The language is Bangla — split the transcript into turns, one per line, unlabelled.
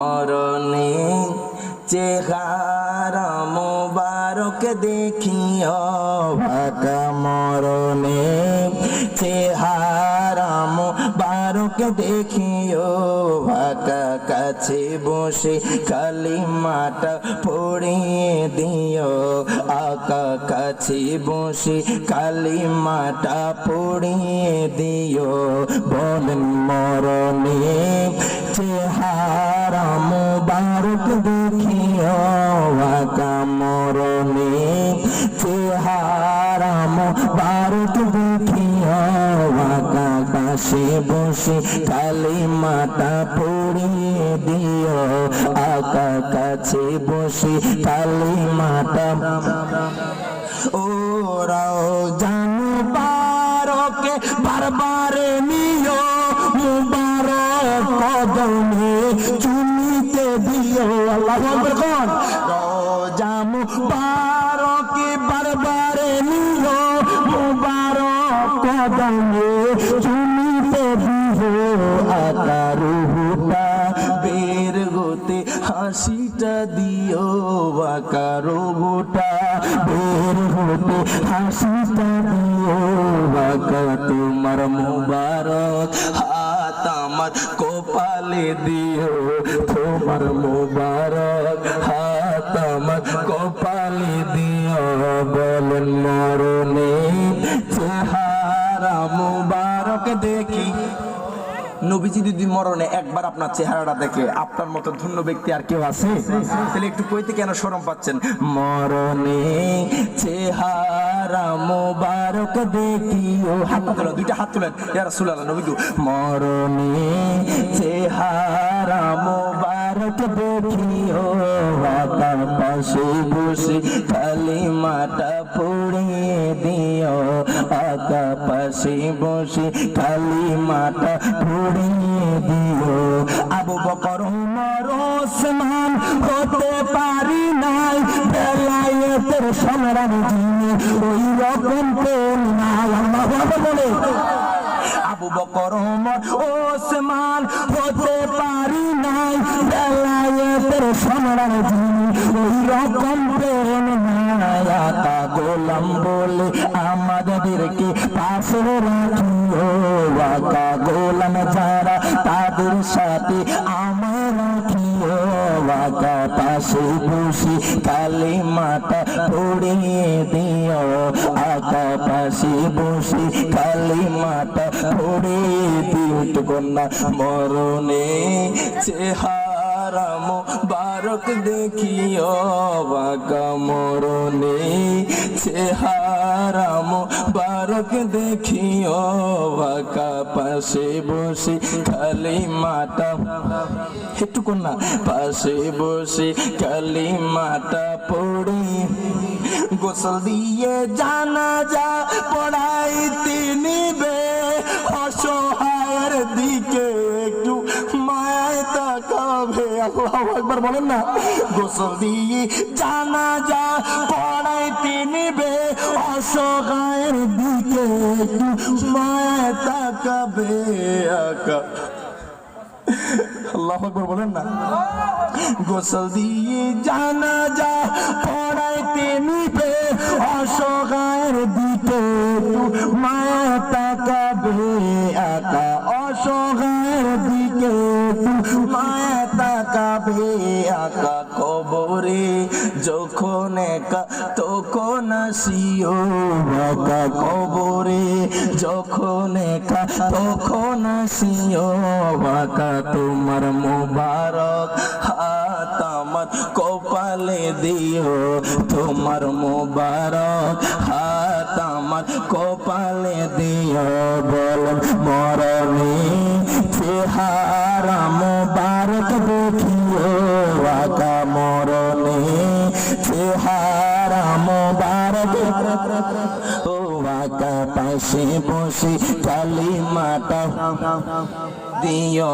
মরণে চেহারা মোবারক দেখিও ভাকা মরণে চেহারা মোবারক দেখিও ভাকা কাছে বসে কালি মাটা পড়িয়ে দিও আকা কাছে বসে কালি মাটা পড়িয়ে দিও, বলেন মরণে চেহারা মুবারক দেখিও আকা মরণে। চেহারা মুবারক দেখিও আকা বসে কালি মাতা পড়িয়ে দিও। আকা কাছে বসে কালি মাতা। ওরাও জানো বারকে বারবারে নিও। মুবারক কদমে আকবার কোন দিও আকারুহুটা বের হতে হাসিটা দিও আকারো গোটা বের হতে হাসিটা দিও বাকা তোমার মুবারক। হাত আমার কপালে দিও তোমার মুবারক হাত আমার নবীজি যদি মরণে একবার আপনার চেহারাটা দেখে, আপনার মতো ধন্য ব্যক্তি আর কেউ আছে? তাহলে একটু কইতে কেন সরম পাচ্ছেন? মরণে চেহারা মোবারক দেখিও। হাত তুলেন দুইটা হাত তুলেন। ইয়া রাসূলুল্লাহ নবী মরণে চেহারা মোবারক দেখিও বাবা, পাশে বসে কালিমাটা পড়িয়ে দিও। আকা পাশে বসে কালিমাটা পড়িয়ে দিও। আবু বকর, উমর, ওসমান হতে পারি নাই। বেলায়েতের সংগ্রাম যিনি ওই রকম প্রেম নাই। আল্লাহু বলে। আবু বকর ওমর ওসমান হতে পারি নাই। বেলায়েতের সংগ্রাম যিনি ওই রকম প্রেম আকা গোলাম বলে আমাদেরকে পাশে রাখিও আকা গোলাম যারা তাদের সাথে আমার রাখিও আকা পাশে বসে কালী পড়িয়ে দিও আকা পাশে বসে কালী মাতা পড়িয়ে দিও। তো কন্যা মরণে চেহারা বারক দেখিও বাকা মরণে চেহারা বারক দেখিও বাকা পাশে বসে খালি মাতা একটু কন্যা পাশে বসে কালি মাতা পড়ে। গোসল দিয়ে জানা যা পড়াইতে নিবে আল্লাহ একবার বলেন না? গোসল দিয়ে জানা যা পড়াইতে নিবে অসহায়ের দিকে মায় তাকাবে আকা। আল্লাহ বলেন না? গোসল দিয়ে জানা যা পড়াইতে নিবে অসহায়ের দিকে মায়া তাকাবে আকা কবরে, যখন তখন আসিও আকা কবরে। যখন তখন আসিও আকা তোমার মোবারক। হাত আমার কপালে দিও তোমার মোবারক। হাত আমার কপালে দিও বল, মরণে মোবারক ও আকা পাশে বসে কালী মাতা দিও